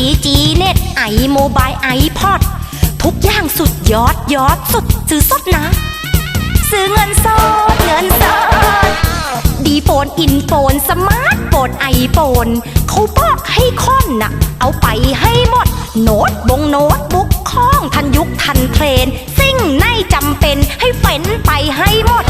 3G G เน็ตไอโมบายไอพอดทุกอย่างสุดยอดยอดสุดซื้อสดนะ ซื้อเงินสดเงินสดดีโฟนอินโฟนสมาร์ทโฟนไอโฟนเขาบอกให้ค่อนน่ะเอาไปให้หมด โน้ตบงโน้ตบุ๊กข้องทันยุคทันเทรนด์สิ่งไหนจำเป็นให้เฟ้นไปให้หมด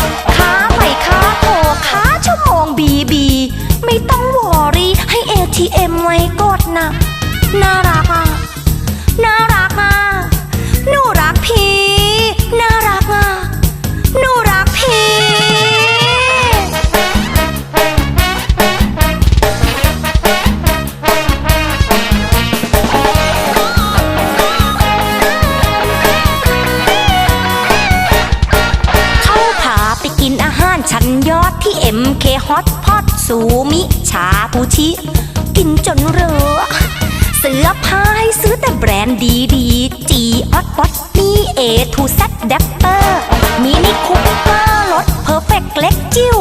MK Hot Pot สูมิชาบูชิ กินจนเรอเสื้อผ้าให้ซื้อแต่แบรนด์ดีดีจีออตบอตนี่เอทูเซ็ตเดปเปอร์มินิคูเปอร์รถเพอร์เฟกเล็กจิ๋ว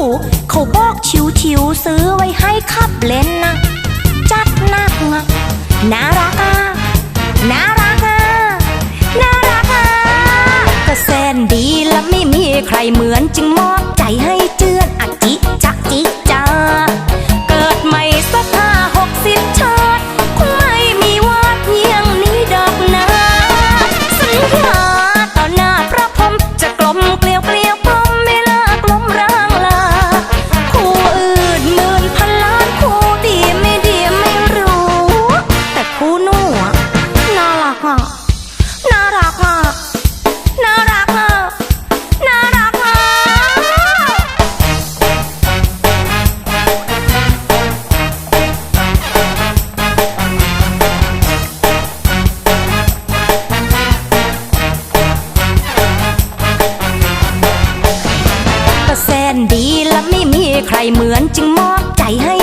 เขาบอกชิวชิวๆซื้อไว้ให้ขับเล่นนะจัดหนักอะน่ารักอะน่ารักอะน่ารักอะก็แสนดีและไม่มีใครเหมือนจึงมอบใจให้ ใครเหมือนจึงมอบใจให้